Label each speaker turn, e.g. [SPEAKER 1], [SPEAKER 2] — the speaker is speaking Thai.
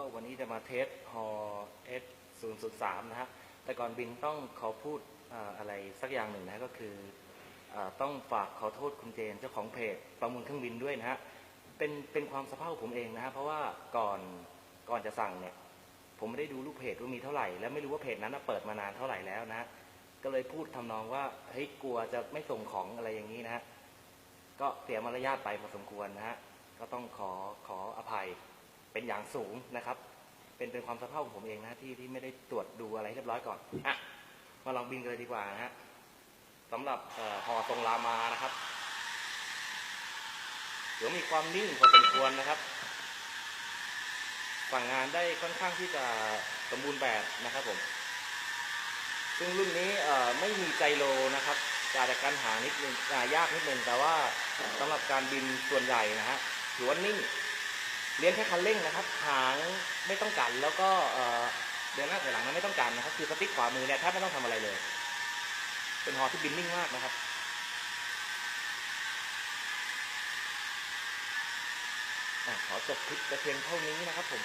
[SPEAKER 1] ก็วันนี้จะมาเทสฮอเอสศูนย์ศูนย์สามนะฮะแต่ก่อนบินต้องขอพูดออะไรสักอย่างหนึ่งนะก็คืออต้องฝากขอโทษคุณเจนเจ้าของเพจประมูลเครื่องบินด้วยนะฮะเป็นเป็นความสะเพร่าผมเองนะฮะเพราะว่าก่อนก่อนจะสั่งเนี่ยผมไม่ได้ดูลูกเพจว่ามีเท่าไหร่ และไม่รู้ว่าเพจนั้นเปิดมานานเท่าไหร่แล้วนะก็เลยพูดทำนองว่าเฮ้ยกลัวจะไม่ส่งของอะไรอย่างนี้นะฮะก็เสียมารยาทไปพอสมควรนะฮะก็ต้องขอขออภัย เป็นอย่างสูงนะครับ เป็นเป็นความสะเพร่าของผมเองนะที่ที่ไม่ได้ตรวจดูอะไรเรียบร้อยก่อนอะมาลองบินกันเลยดีกว่านะฮะสำหรับเอ่อหอทรงรามานะครับเดี๋ยวมีความนิ่งพอสมควรนะครับสั่งงานได้ค่อนข้างที่จะสมบูรณ์แบบนะครับผม ซึ่งรุ่นนี้ไม่มีไจโรนะครับอาจจะการหานิดนึงยากนิดนึงแต่ว่าสำหรับการบินส่วนใหญ่นะฮะถือว่านิ่ง เลี้ยงแค่คันเร่งนะครับ หางไม่ต้องกันแล้วก็เอ่อเดินหน้าถอยหลังนั้นไม่ต้องกันนะครับ คือสติ๊กขวามือเนี่ยแทบไม่ต้องทำอะไรเลย เป็นฮอที่บินนิ่งมากนะครับอขอจบคลิปแต่เพียงเท่านี้นะครับผม